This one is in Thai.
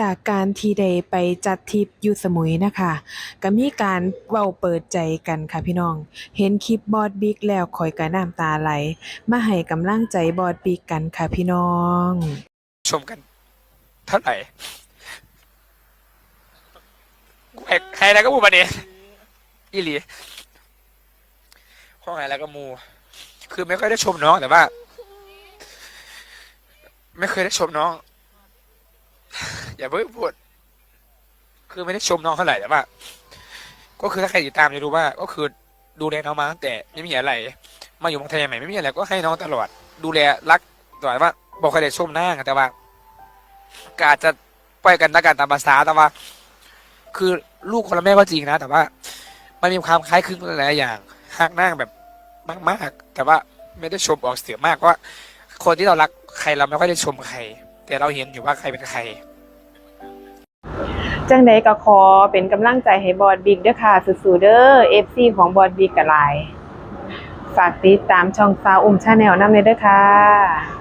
จากการที่ได้ไปจัดทริปอยู่สมุยนะคะก็มีการเว้าเปิดใจกันค่ะพี่น้อง เห็นคลิปบอสบิ๊กแล้วข้อยก็น้ำตาไหล มาให้กำลังใจบอสบิ๊กกันค่ะพี่น้อง ชมกันเท่าไหร่ใครแล้วก็มูมาเนี่ยอีหลีข้อไหนแล้วก็มู คือไม่ค่อยได้ชมน้องแต่ว่า ไม่เคยได้ชมน้อง อย่าเพิ่งพูดคือไม่ได้ชมน้องเท่าไหร่แต่ว่า ก็คือถ้าใครติดตามจะรู้ว่า ก็คือดูแลน้องมาตั้งแต่ไม่มีอะไร มาอยู่เมืองไทยใหม่ไม่มีอะไรก็ให้น้องตลอด ดูแลรักตลอดว่า บอกใครได้ชมหน้าแต่ว่าก็อาจจะปล่อยกันตะกันตามภาษาแต่ว่า คือลูกคนละแม่ก็จริงนะ แต่ว่ามันมีความคล้ายคลึงหลายอย่างหักหน้าแบบมาก ๆ แต่ว่าไม่ได้ชมออกเสียงมากเพราะว่า คนที่เรารักใครเราไม่ค่อยได้ชมใคร แต่เราเห็นอยู่ว่าใครเป็นใคร จังใดก็ขอเป็นกำลังใจให้บอดบิ๊กเด้อค่ะสู้ๆเด้อ FC ของบอดบิ๊กกะหลาย ฝากติดตามช่องซาวอุ้มชาแนลน้ำเลยเด้อค่ะ